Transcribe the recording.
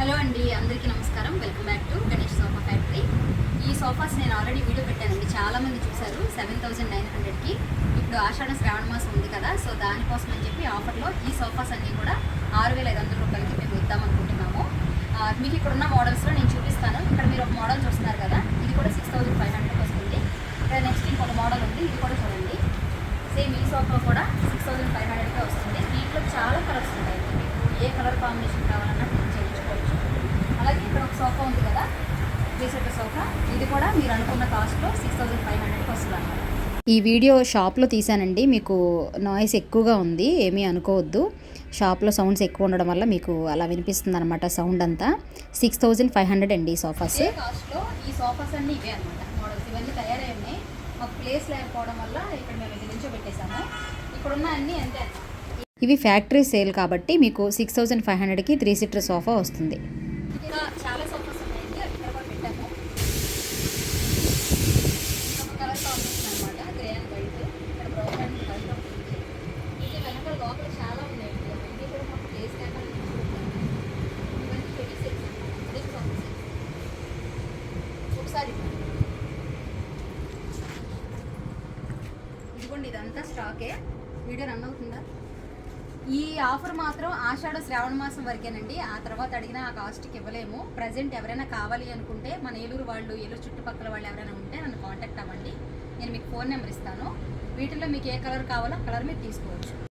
Hello అండి అందరికీ నమస్కారం. Welcome back to Ganesh sofa factory. ఈ సోఫాస్ నేను ఆల్రెడీ వీడియో పెట్టానండి. చాలామంది చూశారు సెవెన్ థౌజండ్ నైన్ హండ్రెడ్కి ఇప్పుడు ఆషాఢ శ్రావణ మాసం ఉంది కదా సో దానికోసం అని చెప్పి ఆఫర్లో ఈ సోఫాస్ అన్నీ కూడా ఆరు వేల ఐదు వందల రూపాయలకి మేము ఇద్దామనుకుంటున్నాము మీకు ఇక్కడ ఉన్న మోడల్స్లో నేను చూపిస్తాను. ఇక్కడ మీరు ఒక మోడల్ చూస్తున్నారు కదా ఇది కూడా సిక్స్ థౌజండ్ ఫైవ్ హండ్రెడ్కి వస్తుంది. ఇక్కడ నెక్స్ట్ ఇంకొక మోడల్ ఉంది ఇది కూడా చూడండి. సేమ్ ఈ సోఫా కూడా సిక్స్ థౌజండ్ ఫైవ్ హండ్రెడ్కే వస్తుంది. దీంట్లో చాలా కలర్స్ ఉంటాయి మీకు ఏ కలర్ కాంబినేషన్ కావాలన్నా అలాగే ఇక్కడ ఒక సోఫా ఉంది కదా త్రీ సెటర్ సోఫా. ఇది కూడా మీరు అనుకున్న కాస్ట్లో సిక్స్ థౌసండ్ ఫైవ్ హండ్రెడ్కి వస్తుంది అన్నమాట. ఈ వీడియో షాప్లో తీసానండి మీకు నాయిస్ ఎక్కువగా ఉంది ఏమీ అనుకోవద్దు. షాప్లో సౌండ్స్ ఎక్కువ ఉండడం వల్ల మీకు అలా వినిపిస్తుంది అనమాట సౌండ్ అంతా. సిక్స్ థౌజండ్ ఫైవ్ హండ్రెడ్ అండి ఈ సోఫాస్ ఈ సోఫాస్ అన్నీ ఇవే అనమాట మోడల్స్ ఇవన్నీ తయారై ఉన్నాయి మాకు ప్లేస్ లేకపోవడం వల్ల ఇక్కడ మేము ఇది నుంచో పెట్టేశాము. ఇక్కడున్న అన్నీ అంతే ఇవి ఫ్యాక్టరీ సేల్ కాబట్టి మీకు సిక్స్ థౌజండ్ ఫైవ్ హండ్రెడ్కి త్రీ సీటర్ సోఫా వస్తుంది. ఇంకా చాలా సోఫాస్ ఉన్నాయండి. అవి కూడా పెట్టాము. ఒక కలర్ కాంబినేషన్ అనమాట గ్రే అండ్ వైట్. ఇక్కడ బ్రౌన్ అండ్ వైట్ ఒకటి ఉంది. లోపల చాలా ఉన్నాయండి అవన్నీ కూడా మాకు ప్లేస్ లేక చూసుకుంటాము ఇవన్నీ ఒకసారి ఇదిగోండి ఇదంతా స్టాకే వీడియో రన్ అవుతుందా? ఈ ఆఫర్ మాత్రం ఆషాఢ శ్రావణ మాసం వరకేనండి. ఆ తర్వాత అడిగినా ఆ కాస్ట్కి ఇవ్వలేము. ప్రజెంట్ ఎవరైనా కావాలి అనుకుంటే మన ఏలూరు వాళ్ళు ఏలూరు చుట్టుపక్కల వాళ్ళు ఎవరైనా ఉంటే నన్ను కాంటాక్ట్ అవ్వండి. నేను మీకు ఫోన్ నెంబర్ ఇస్తాను. వీటిలో మీకు ఏ కలర్ కావాలో కలర్ మీరు తీసుకోవచ్చు.